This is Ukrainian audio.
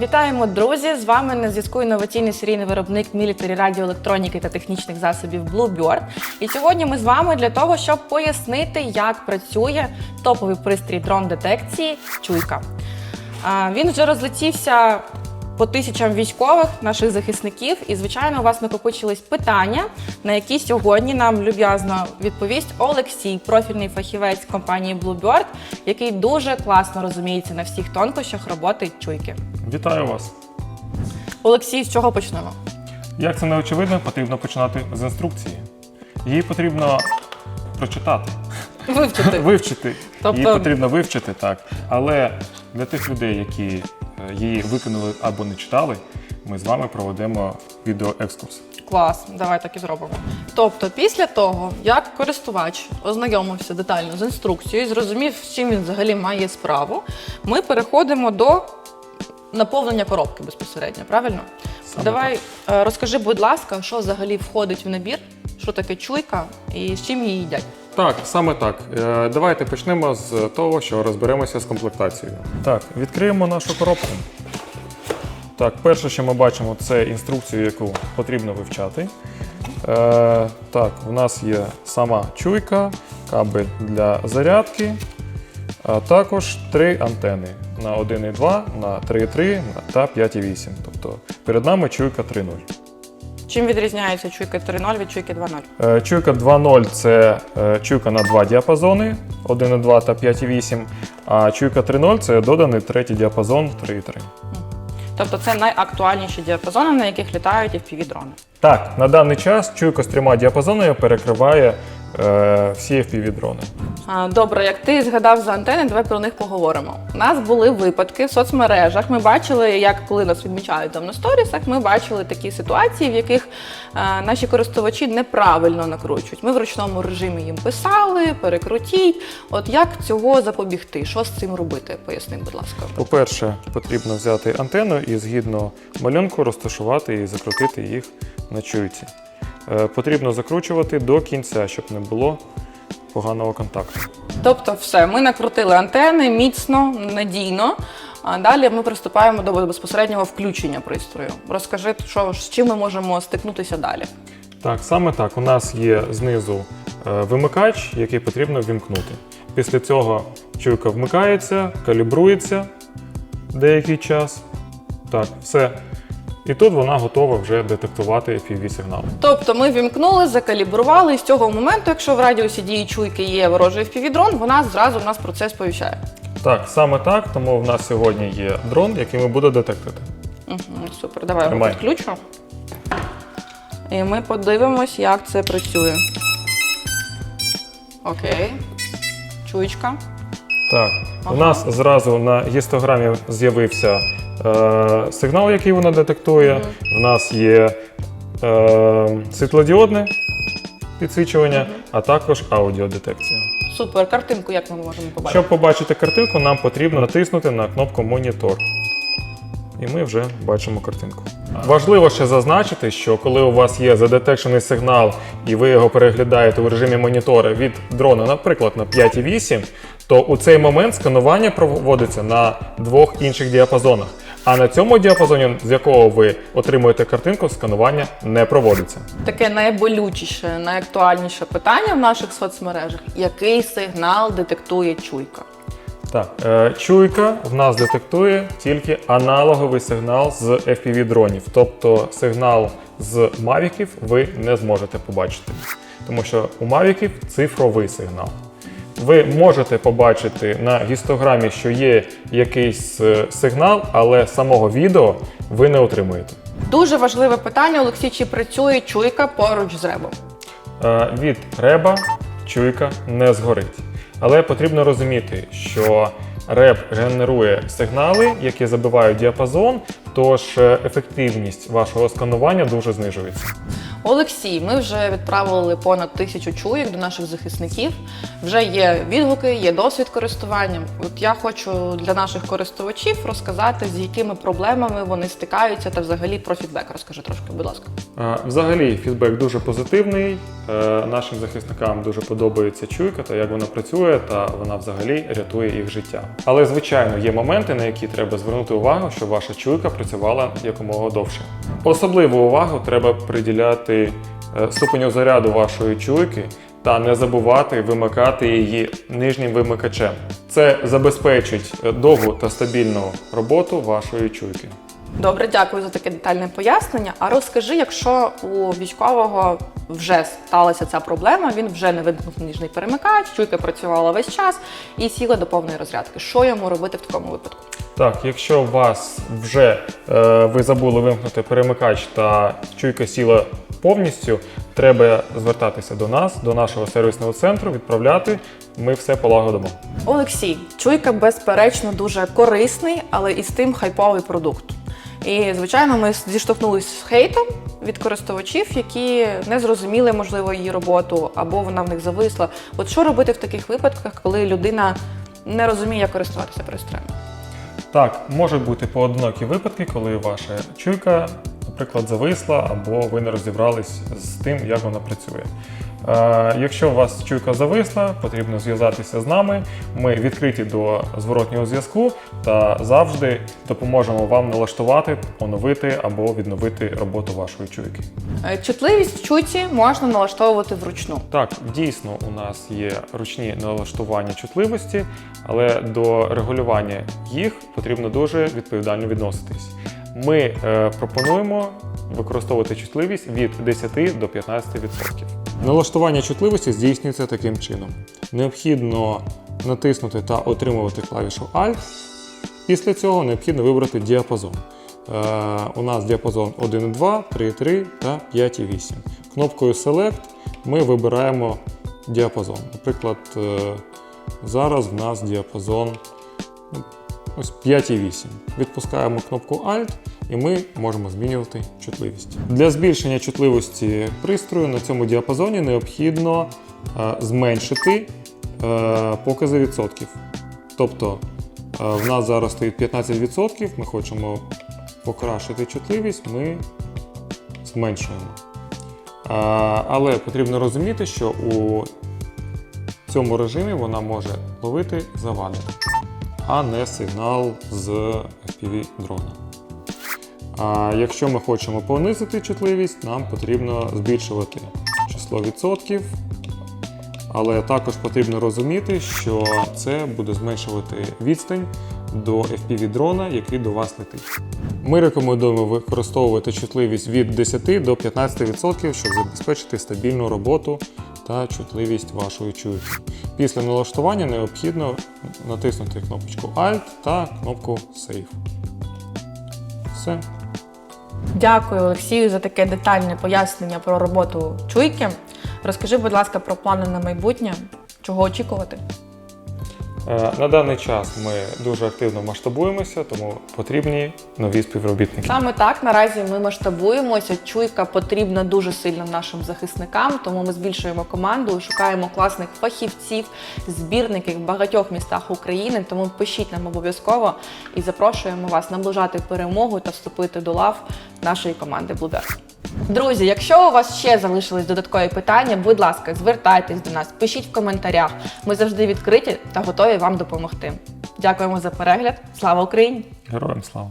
Вітаємо, друзі! З вами на зв'язку інноваційний серійний виробник мілітарі радіоелектроніки та технічних засобів Bluebird. І сьогодні ми з вами для того, щоб пояснити, як працює топовий пристрій дрон детекції Чуйка. Він вже розлетівся по тисячам військових наших захисників, і звичайно, у вас накопичились питання, на які сьогодні нам люб'язно відповість Олексій, профільний фахівець компанії Bluebird, який дуже класно розуміється на всіх тонкощах роботи чуйки. Вітаю вас! Олексій, з чого почнемо? Як це не очевидно, потрібно починати з інструкції. Її потрібно прочитати, Вивчити. вивчити. Тобто- Її потрібно вивчити, так. Але для тих людей, які її виконали або не читали, ми з вами проведемо відеоекскурс. Клас, давай так і зробимо. Тобто, після того, як користувач ознайомився детально з інструкцією, зрозумів, з чим він взагалі має справу, ми переходимо до наповнення коробки безпосередньо, правильно? Саме Давай е, розкажи, будь ласка, що взагалі входить в набір, що таке чуйка і з чим її їдять. Так, саме так. Е, Давайте почнемо з того, що розберемося з комплектацією. Так, відкриємо нашу коробку. Так, перше, що ми бачимо, це інструкцію, яку потрібно вивчати. Е, так, у нас є сама чуйка, кабель для зарядки, а також три антени на 1,2, на 3,3 та 5,8. Тобто перед нами чуйка 3.0. Чим відрізняється чуйка 3.0 від чуйки 2.0? Е, Чуйка 2.0 це е, чуйка на два діапазони 1,2 та 5,8, а чуйка 3.0 це доданий третій діапазон 3,3. Тобто це найактуальніші діапазони, на яких літають FPV-дрони. Так, на даний час чуйка з трьома діапазонами перекриває всі FPV-дрони. Добре, як ти згадав за антени, давай про них поговоримо. У нас були випадки в соцмережах. Ми бачили, як коли нас відмічають там на сторісах, ми бачили такі ситуації, в яких е, наші користувачі неправильно накручують. Ми в ручному режимі їм писали, перекрутіть. От як цього запобігти? Що з цим робити? Поясни, будь ласка. По-перше, потрібно взяти антенну і згідно малюнку розташувати і закрутити їх на чуйці. Е, Потрібно закручувати до кінця, щоб не було поганого контакту. Тобто, все, ми накрутили антени міцно, надійно. А далі ми приступаємо до безпосереднього включення пристрою. Розкажи, що з чим ми можемо стикнутися далі. Так, саме так. У нас є знизу е, вимикач, який потрібно вімкнути. Після цього чуйка вмикається, калібрується деякий час. Так, все. І тут вона готова вже детектувати fpv сигнал. Тобто ми вімкнули, закалібрували, і з цього моменту, якщо в радіусі дії чуйки є ворожий FPV-дрон, вона зразу в нас процес сповіщає. Так, саме так, тому в нас сьогодні є дрон, який ми буде детектити. Угу, супер, давай я його підключу. І ми подивимось, як це працює. Окей. Чуєчка. Так, Ага. у нас зразу на гістограмі з'явився е, сигнал, який вона детектує. У нас є е, світлодіодне підсвічування, а також аудіодетекція. Супер, картинку як ми можемо побачити? Щоб побачити картинку, нам потрібно натиснути на кнопку Монітор. І ми вже бачимо картинку. Важливо ще зазначити, що коли у вас є задетекшений сигнал і ви його переглядаєте у режимі монітора від дрона, наприклад, на 5,8, то у цей момент сканування проводиться на двох інших діапазонах. А на цьому діапазоні, з якого ви отримуєте картинку, сканування не проводиться. Таке найболючіше, найактуальніше питання в наших соцмережах: який сигнал детектує чуйка? Так, е, чуйка в нас детектує тільки аналоговий сигнал з FPV-дронів, тобто сигнал з мавіків ви не зможете побачити, тому що у мавіків цифровий сигнал. Ви можете побачити на гістограмі, що є якийсь е, сигнал, але самого відео ви не отримуєте. Дуже важливе питання, Олексій, чи працює чуйка поруч з ребом? Е, Від реба чуйка не згорить. Але потрібно розуміти, що реб генерує сигнали, які забивають діапазон, тож е, ефективність вашого сканування дуже знижується. Олексій, ми вже відправили понад тисячу чуєк до наших захисників. Вже є відгуки, є досвід користування. От я хочу для наших користувачів розказати, з якими проблемами вони стикаються, та взагалі про фідбек. Розкажи трошки, будь ласка. Взагалі фідбек дуже позитивний. Е, Нашим захисникам дуже подобається чуйка та як вона працює, та вона взагалі рятує їх життя. Але звичайно є моменти, на які треба звернути увагу, щоб ваша чуйка працювала якомога довше. Особливу увагу треба приділяти е, ступеню заряду вашої чуйки та не забувати вимикати її нижнім вимикачем. Це забезпечить довгу та стабільну роботу вашої чуйки. Добре, дякую за таке детальне пояснення. А розкажи, якщо у військового вже сталася ця проблема, він вже не вимкнув ніжний перемикач, чуйка працювала весь час і сіла до повної розрядки. Що йому робити в такому випадку? Так, якщо у вас вже е, ви забули вимкнути перемикач та чуйка сіла повністю, треба звертатися до нас, до нашого сервісного центру, відправляти. Ми все полагодимо. Олексій, чуйка безперечно дуже корисний, але і з тим хайповий продукт. І звичайно, ми зіштовхнулися з хейтом від користувачів, які не зрозуміли, можливо, її роботу або вона в них зависла. От що робити в таких випадках, коли людина не розуміє, як користуватися пристроєм? Так, можуть бути поодинокі випадки, коли ваша чуйка, наприклад, зависла або ви не розібрались з тим, як вона працює. Е, якщо у вас чуйка зависла, потрібно зв'язатися з нами. Ми відкриті до зворотнього зв'язку та завжди допоможемо вам налаштувати, оновити або відновити роботу вашої чуйки. Е, Чутливість в чуйці можна налаштовувати вручну. Так, дійсно, у нас є ручні налаштування чутливості, але до регулювання їх потрібно дуже відповідально відноситись. Ми е, пропонуємо використовувати чутливість від 10 до 15%. Налаштування чутливості здійснюється таким чином: необхідно натиснути та отримувати клавішу Alt. Після цього необхідно вибрати діапазон. Е, у нас діапазон 1,2, 3,3 та 5,8. Кнопкою Select ми вибираємо діапазон. Наприклад, е, зараз в нас діапазон ну, ось 5,8. Відпускаємо кнопку Alt і ми можемо змінювати чутливість. Для збільшення чутливості пристрою на цьому діапазоні необхідно е, зменшити е, покази відсотків. Тобто е, в нас зараз стоїть 15%, ми хочемо покращити чутливість, ми зменшуємо. Але потрібно розуміти, що у цьому режимі вона може ловити завади, а не сигнал з FPV дрона. А якщо ми хочемо понизити чутливість, нам потрібно збільшувати число відсотків. Але також потрібно розуміти, що це буде зменшувати відстань до FPV дрона, який до вас летить. Ми рекомендуємо використовувати чутливість від 10 до 15%, щоб забезпечити стабільну роботу та чутливість вашої чуйки. Після налаштування необхідно натиснути кнопочку Alt та кнопку Save. Все. Дякую, Олексію, за таке детальне пояснення про роботу чуйки. Розкажи, будь ласка, про плани на майбутнє, чого очікувати. Е, На даний час ми дуже активно масштабуємося, тому потрібні нові співробітники. Саме так наразі ми масштабуємося. Чуйка потрібна дуже сильно нашим захисникам, тому ми збільшуємо команду, шукаємо класних фахівців, збірників в багатьох містах України. Тому пишіть нам обов'язково і запрошуємо вас наближати перемогу та вступити до лав нашої команди Bluebird. Друзі, якщо у вас ще залишились додаткові питання, будь ласка, звертайтесь до нас, пишіть в коментарях. Ми завжди відкриті та готові вам допомогти. Дякуємо за перегляд. Слава Україні! Героям слава!